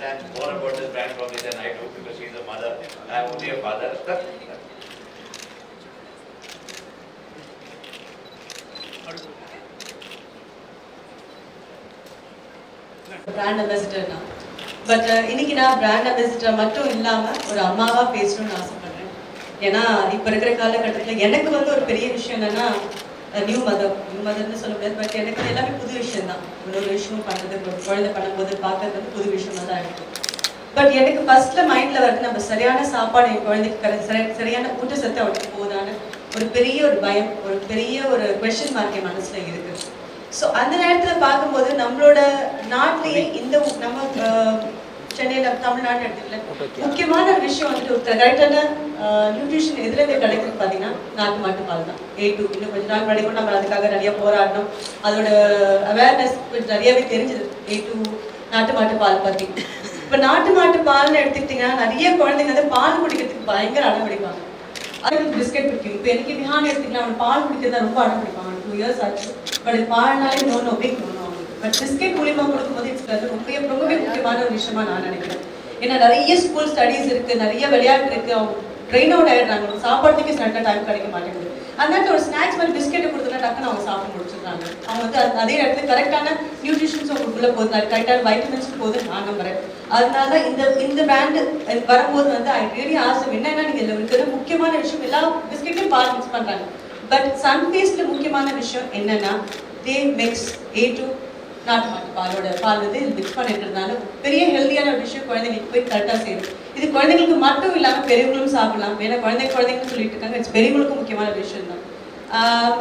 And more about this bank probably than I do because she's a mother. I'm only a father. Brand ambassador தான் but இன்னைக்கு நான் brand ambassador மட்டும் இல்லாமல் ஒரு அம்மாவாக பேசணும்னு ஆசைப்படுறேன் ஏன்னா இப்போ இருக்கிற காலகட்டத்தில் எனக்கு வந்து ஒரு பெரிய விஷயம் என்னன்னா நியூ மதர் நியூ மதர்னு சொல்ல முடியாது பட் எனக்கு எல்லாமே புது விஷயம் தான் ஒரு விஷயம் பண்றது ஒரு குழந்தை பண்ணும்போது பார்க்கறது வந்து புது விஷயமா தான் இருக்கு. பட் எனக்கு ஃபர்ஸ்ட்ல மைண்ட்ல வந்து நம்ம சரியான சாப்பாடு என் குழந்தைக்கு சரியான ஊட்டச்சத்து அவளுக்கு போகுதான்னு ஒரு பெரிய ஒரு பயம் ஒரு பெரிய ஒரு கொஸ்டின் மார்க் என் மனசுல இருக்கு. ஸோ அந்த நேரத்துல பார்க்கும்போது நம்மளோட நாட்டிலேயே இந்த நம்ம அஹ், தமிழ்நாடு எடுத்துக்கல. முக்கியமான விஷயம் வந்து ஒரு கரெக்டான நியூட்ரிஷன் எதுல இருந்து கிடைக்குது பார்த்தீங்கன்னா நாட்டு மாட்டு பால் தான். ஏ டூ இன்னும் கொஞ்சம் நாள் முன்னாடி கூட நம்ம அதுக்காக நிறைய போராடணும் அதோட அவேர்னஸ் கொஞ்சம் நிறையவே தெரிஞ்சது. ஏ டூ நாட்டு மாட்டு பால் பற்றி இப்ப நாட்டு மாட்டு பால்னு எடுத்துக்கிட்டீங்கன்னா நிறைய குழந்தைங்க வந்து பால் குடிக்கிறதுக்கு பயங்கர அடம் பிடிப்பாங்க. அது பிஸ்கெட் பிடிக்கும். இப்போ எனக்கு விஹான் எடுத்துக்கலாம் அவன் பால் குடிக்கிறது ரொம்ப அடம் பிடிப்பாங்க டூ இயர்ஸ் ஆச்சு. But பால்னாலே no no big no but biscuit மூலியமாக கொடுக்கும்போது இட்ஸ் ரொம்பவே ரொம்பவே முக்கியமான ஒரு விஷயமா நான் நினைக்கிறேன். ஏன்னா நிறைய ஸ்கூல் ஸ்டடீஸ் இருக்கு நிறைய விளையாட்டு இருக்கு. அவங்க ட்ரெயின் அவுட் ஆயிடுறாங்க. சாப்பாட்டுக்கு சில டைம் கிடைக்க மாட்டேங்குது. அந்த ஒரு ஸ்நாக்ஸ் மாதிரி பிஸ்கெட்டை கொடுத்தா டக்குன்னு அவங்க சாப்பிட்டு முடிச்சிடுறாங்க. அவங்க வந்து அதே இடத்துல கரெக்டான நியூட்ரிஷன்ஸ் அவங்களுக்குள்ள போகுது கரெக்டான வைட்டமின்ஸ் போகுது நான் நம்புறேன். அதனால தான் இந்த இந்த பிராண்டு வரும்போது வந்து ஐ ரியலி ஆசம் என்னன்னா நீங்க இதில் இருக்கிற முக்கியமான விஷயம் எல்லா பிஸ்கெட்டையும் பால் மிக்ஸ் பண்றாங்க. பட் சன்ஃபேஸ்ல முக்கியமான விஷயம் என்னன்னா தே மிக்ஸ் ஏ டு நாட்டு மாட்டு பாலோட பால் வந்து இது மிக்ஸ் பண்ணிருக்கிறதுனால பெரிய ஹெல்தியான ஒரு விஷயம் குழந்தைங்களுக்கு போய் கரெக்டாக செய்யும் இது குழந்தைங்களுக்கு மட்டும் இல்லாமல் பெரியவங்களும் சாப்பிடலாம். ஏன்னா குழந்தை குழந்தைங்கன்னு சொல்லிட்டு இருக்காங்க. இட்ஸ் பெரியவங்களுக்கும் முக்கியமான விஷயம் தான்.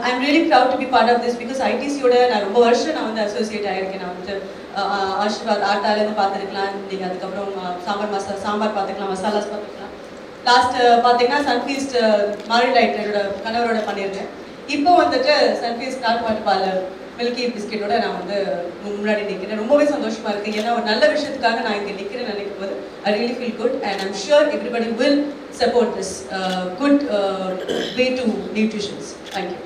I am really proud to be part of this because ஐடிசியோட நான் ரொம்ப வருஷம் நான் வந்து அசோசியேட் ஆகிருக்கேன் நான் வந்து ஆஷிர்வாத் ஆட்டாலேருந்து பார்த்துருக்கலாம். நீங்கள் அதுக்கப்புறம் சாம்பார் மசாலா சாம்பார் பார்த்துக்கலாம் மசாலாஸ் பார்த்துக்கலாம் லாஸ்ட் பார்த்தீங்கன்னா சன்ஃபீஸ்ட் மாரி லைட் என்னோட கணவரோட பண்ணியிருந்தேன். இப்போ வந்துட்டு சன்ஃபீஸ்ட் நாட்டு மாட்டு பால் மில்கி பிஸ்கெட்டோட நான் வந்து முன்னாடி நிற்கிறேன் ரொம்பவே சந்தோஷமா இருக்கு. ஏன்னா ஒரு நல்ல விஷயத்துக்காக நான் இங்கே நிற்கிறேன் நினைக்கும் போது I really feel good and I'm sure everybody will support this good way to nutritions thank you